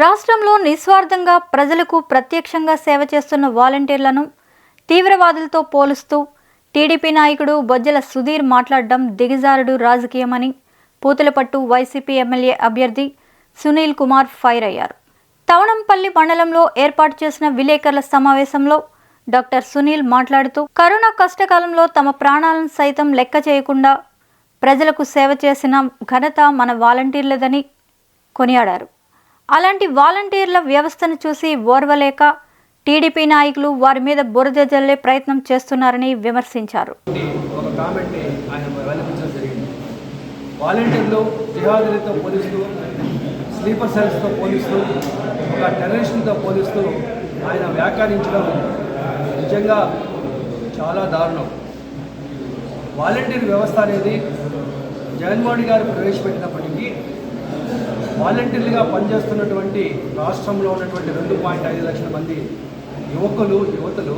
రాష్ట్రంలో నిస్వార్థంగా ప్రజలకు ప్రత్యక్షంగా సేవ చేస్తున్న వాలంటీర్లను తీవ్రవాదులతో పోలుస్తూ టీడీపీ నాయకుడు బొజ్జల సుధీర్ మాట్లాడడం దిగజారుడు రాజకీయమని పూతలపట్టు వైసీపీ ఎమ్మెల్యే అభ్యర్థి సునీల్ కుమార్ ఫైర్ అయ్యారు. తవణంపల్లి మండలంలో ఏర్పాటు చేసిన విలేకరుల సమావేశంలో డాక్టర్ సునీల్ మాట్లాడుతూ కరోనా కష్టకాలంలో తమ ప్రాణాలను సైతం లెక్క చేయకుండా ప్రజలకు సేవ చేసిన ఘనత మన వాలంటీర్లదని కొనియాడారు. అలాంటి వాలంటీర్ల వ్యవస్థను చూసి ఓర్వలేక టీడీపీ నాయకులు వారి మీద బురద జల్లే ప్రయత్నం చేస్తున్నారని విమర్శించారు. వాలంటీర్లు జిహాదులతో పోలిస్తూ స్లీపర్ సెల్స్తో పోలిస్తూ ఒక టెర్రరిస్టులతో పోలిస్తూ ఆయన వ్యాఖ్యానించడం నిజంగా చాలా దారుణం. వాలంటీర్ వ్యవస్థ అనేది జగన్మోహన్ గారు ప్రవేశపెట్టినప్పటికీ వాలంటీర్లుగా పనిచేస్తున్నటువంటి రాష్ట్రంలో ఉన్నటువంటి రెండు పాయింట్ ఐదు లక్షల మంది యువకులు యువతులు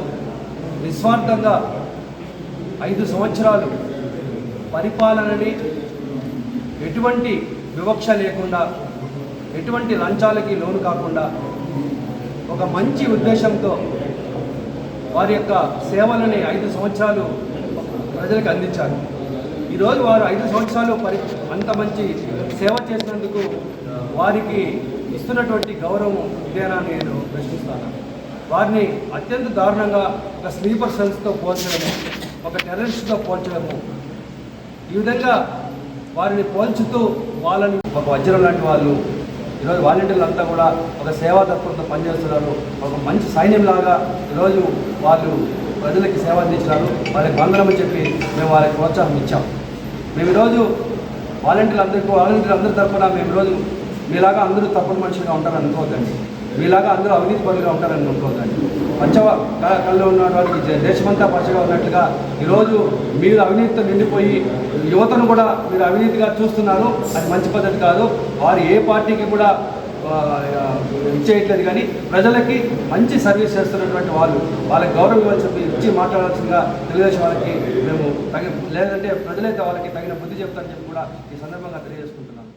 నిస్వార్థంగా ఐదు సంవత్సరాలు పరిపాలనని ఎటువంటి వివక్ష లేకుండా ఎటువంటి లంచాలకి లోను కాకుండా ఒక మంచి ఉద్దేశంతో వారి యొక్క సేవలని ఐదు సంవత్సరాలు ప్రజలకు అందించారు. ఈరోజు వారు ఐదు సంవత్సరాలు పరి అంత మంచి సేవ చేసినందుకు వారికి ఇస్తున్నటువంటి గౌరవం ఇదేనా నేను ప్రశ్నిస్తాను. వారిని అత్యంత దారుణంగా ఒక స్లీపర్ సెల్స్తో పోల్చడము ఒక టెర్రరిస్ట్తో పోల్చడము ఈ విధంగా వారిని పోల్చుతూ వాళ్ళని ఒక వజ్రం లాంటి వాళ్ళు ఈరోజు వాలంటీర్లు అంతా కూడా ఒక సేవా తత్వంతో పనిచేస్తున్నారు. ఒక మంచి సైన్యంలాగా ఈరోజు వాళ్ళు ప్రజలకి సేవ అందించినారు. వాళ్ళకి వందనమని చెప్పి మేము వాళ్ళకి ప్రోత్సాహం ఇచ్చాం. మేము ఈరోజు వాలంటీర్లు అందరికీ వాలంటీర్లు అందరి తరఫున మేము ఈరోజు మీలాగా అందరూ తప్పుడు మనుషులుగా ఉంటారని అనుకోవద్దండి. మీలాగా అందరూ అవినీతి పనులుగా ఉంటారని అనుకోవద్దండి. పచ్చ కళ్ళలో కళ్ళు ఉన్నటువంటి దేశమంతా పచ్చగా ఉన్నట్లుగా ఈరోజు మీరు అవినీతితో నిండిపోయి యువతను కూడా మీరు అవినీతిగా చూస్తున్నారు. అది మంచి పద్ధతి కాదు. వారు ఏ పార్టీకి కూడా ఇచ్చేయట్లేదు కానీ ప్రజలకి మంచి సర్వీస్ చేస్తున్నటువంటి వాళ్ళు వాళ్ళకి గౌరవం ఇవ్వాల్సి ఇచ్చి మాట్లాడాల్సిందిగా తెలుగుదేశం వాళ్ళకి మేము తగిన లేదంటే ప్రజలైతే వాళ్ళకి తగిన బుద్ధి చెప్తారని చెప్పి కూడా ఈ సందర్భంగా తెలియజేసుకుంటాం